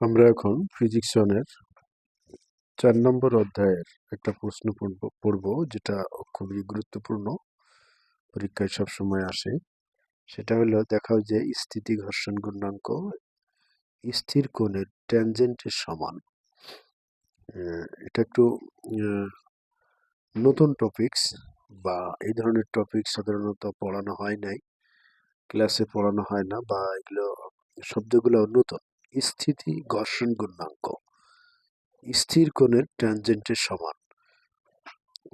আমরা এখন ফিজিক্স ওয়ানের চার নম্বর অধ্যায়ের একটা প্রশ্ন পড়ব যেটা খুবই গুরুত্বপূর্ণ। পরীক্ষায় সবসময় আসে। সেটা হলো, দেখাও যে স্থিতি ঘর্ষণ গুণাঙ্ক স্থির কোণের ট্যানজেন্টের সমান। এটা একটু নতুন টপিকস বা এই ধরনের টপিক সাধারণত পড়ানো হয় নাই। ক্লাসে পড়ানো হয় না বা এগুলো শব্দগুলো নতুন। স্থিতি ঘর্ষণ গুণাঙ্ক। স্থির কোণের ট্যানজেন্টের সমান।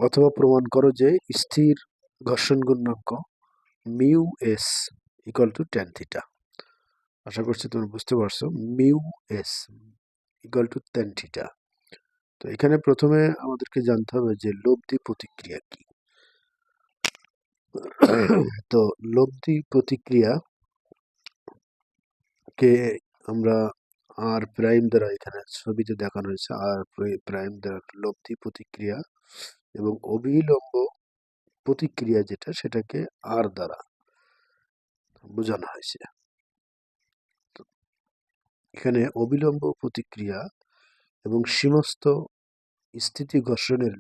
অথবা প্রমাণ করো যে স্থির ঘর্ষণ গুণাঙ্ক mu S equal to tan theta আশা করছি তুমি বুঝতে পারছ। Mu S equal to tan theta তো এখানে প্রথমে আমাদেরকে জানতে হবে যে লব্ধি প্রতিক্রিয়া কি। তো লব্ধি প্রতিক্রিয়া কে আমরা আর প্রাইম দ্বারা এখানে ছবিতে দেখানো হয়েছে আর প্রাইম দ্বারা লব্ধি প্রতিক্রিয়া এবং অবিলম্ব প্রতিক্রিয়া যেটা সেটাকে আর দ্বারা বোঝানো হয়েছে। এখানে অবিলম্ব প্রতিক্রিয়া এবং সমস্ত স্থিতি ঘর্ষণের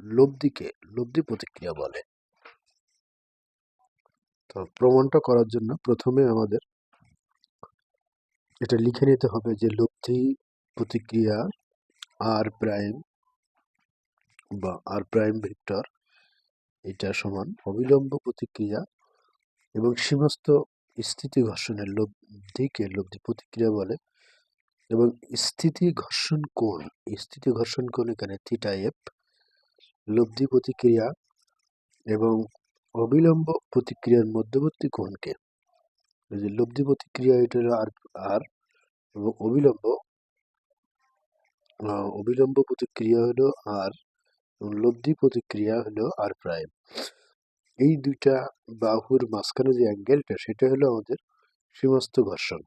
লব্ধিকে লব্ধি প্রতিক্রিয়া বলে। তো প্রমাণটা করার জন্য প্রথমে আমাদের এটা লিখে নিতে হবে যে লব্ধি, প্রতিক্রিয়া আর প্রাইম বা আর প্রাইম ভেক্টর এটা সমান অবিলম্ব প্রতিক্রিয়া এবং সমস্ত স্থিতি ঘর্ষণের লব্ধিকে লব্ধি প্রতিক্রিয়া বলে এবং স্থিতি ঘর্ষণ কোণ, স্থিতি ঘর্ষণ কোণ এখানে থিটা এফ লব্ধি প্রতিক্রিয়া এবং অবিলম্ব প্রতিক্রিয়ার মধ্যবর্তী কোণকে যে লব্ধি প্রতিক্রিয়া এটা হলো আর আর এবং অবিলম্ব অবিলম্ব প্রতিক্রিয়া হলো আর এবং লব্ধি প্রতিক্রিয়া হলো আর প্রাইম। এই দুইটা বাহুর মাঝখানে যে অ্যাঙ্গেলটা সেটা হলো আমাদের সমস্ত ঘর্ষণ।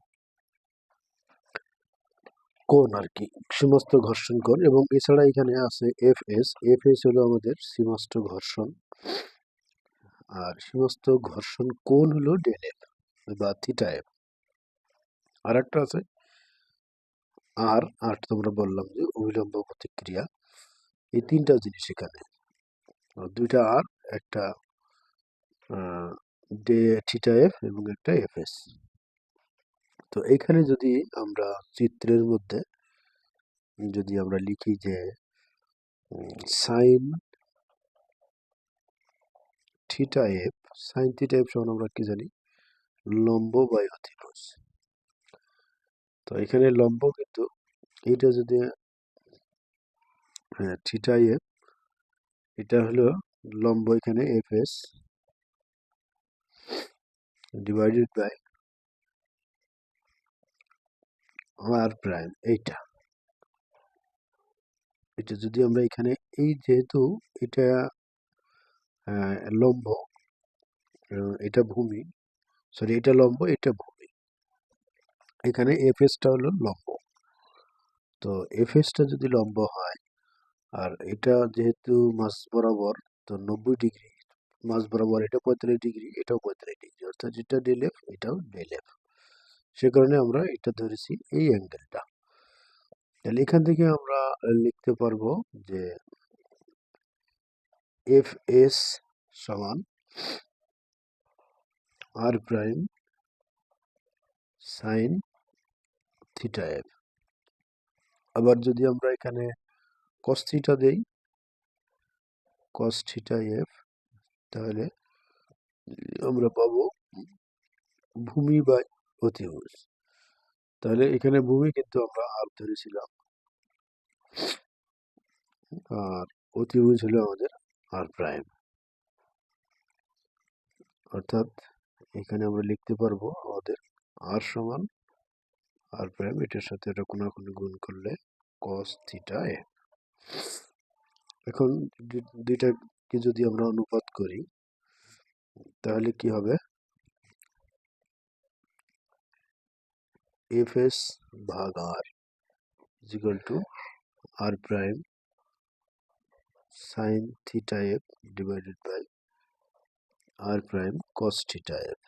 কোণ আর কি সমস্ত ঘর্ষণ কোণ এবং এছাড়া এখানে আছে এফ এস এফ এস হলো আমাদের সমস্ত ঘর্ষণ। আর সমস্ত ঘর্ষণ কোণ হলো ডেল এফ বা থিটা এফ আর একটা আছে আর আর তোমরা বললাম যে অবিলম্ব প্রতিক্রিয়া। এই তিনটা জিনিস এখানে। দুইটা আর একটা ডে থিটা এফ এবং একটা এফ এস তো এখানে যদি আমরা চিত্রের মধ্যে, যদি আমরা লিখি যে sine theta F sine theta F সমান আমরা কি জানি? লম্ব বাই অতিভুজ তো এখানে লম্ব কিন্তু এটা যদি হ্যাঁ থিটা এফ এটা হলো লম্ব এখানে F S divided by R prime এইটা। এটা যদি আমরা এখানে, এই যেহেতু এটা লম্ব এটা ভূমি সরি এটা লম্ব, এটা ভূমি। এখানে এফএসটা হলো লম্ব। তো এফএসটা যদি লম্ব হয়, আর এটা যেহেতু মাস বরাবর, তো নব্বই ডিগ্রি, মাস বরাবর এটা পঁয়তাল্লিশ ডিগ্রি, এটাও পঁয়তাল্লিশ ডিগ্রি, অর্থাৎ যেটা ডেল এফ এটাও ডেল এফ সে কারণে আমরা এটা ধরেছি এই অ্যাঙ্গেলটা। তাহলে এখান থেকে আমরা লিখতে পারব যে এফ এস সমান R prime sine theta F আবার যদি আমরা এখানে কস থিটা দেই কস থিটা এফ তাহলে আমরা পাবো ভূমি বাই অতিভুজ। তাহলে এখানে ভূমি কিন্তু আমরা আর ধরেছিলাম। আর অতিভুজ হলো আমাদের আর প্রাইম অর্থাৎ এখানে আমরা লিখতে পারব আমাদের আর সমান আর প্রাইম এটার সাথে এটা কোনো গুণ করলে কস থিটা এ এখন দুইটাকে যদি আমরা অনুপাত করি, তাহলে কি হবে? এফ এস ভাগ R equal to R prime sine theta F divided by R prime cos theta F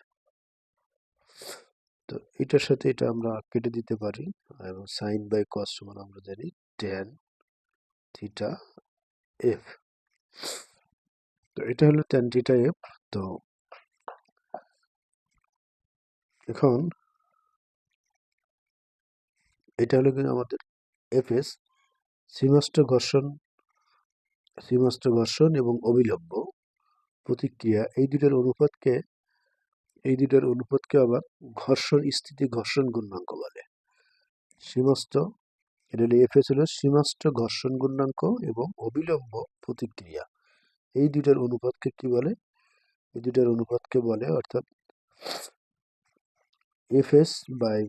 তো এটার সাথে এটা আমরা কেটে দিতে পারি এবং সাইন বাই কস সমান আমরা জানি ট্যান থিটা এফ তো এটা হলো ট্যান থিটা এফ তো এখন এটা হলো কিন্তু আমাদের এফএস সীমাষ্ট ঘর্ষণ সীমাষ্ট ঘর্ষণ এবং অবিলম্ব। প্রতিক্রিয়া, এই দুটার অনুপাতকে, এই দুটার অনুপাতকে আবার ঘর্ষণ স্থিতি ঘর্ষণ গুণাঙ্ক বলে। সীমাষ্ট এটা হলো এফএস হলো সীমাষ্ট ঘর্ষণ গুণাঙ্ক এবং অবিলম্ব প্রতিক্রিয়া। এই দুটার অনুপাতকে কি বলে? এই দুটার অনুপাতকে বলে অর্থাৎ এফএস বাই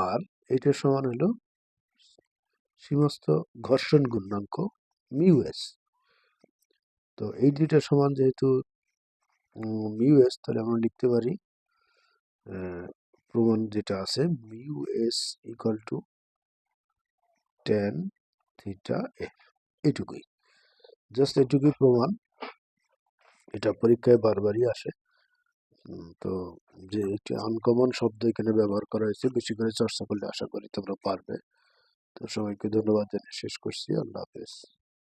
আর এটা সমান হলো সমস্ত ঘর্ষণ গুণাঙ্ক মিউএস তো এই দুইটা সমান যেহেতু মিউএস তাহলে আমরা লিখতে পারি প্রমাণ যেটা আছে mu S equal to tan theta F এটুকুই। জাস্ট এটুকুই প্রমাণ, এটা পরীক্ষায় বারবারই আসে। তো যে একটি আনকমন শব্দ এখানে ব্যবহার করা হয়েছে, বেশি করে চর্চা করলে আশা করি তোমরা পারবে। তো সবাইকে ধন্যবাদ জানিয়ে শেষ করছি, আল্লাহ হাফেজ।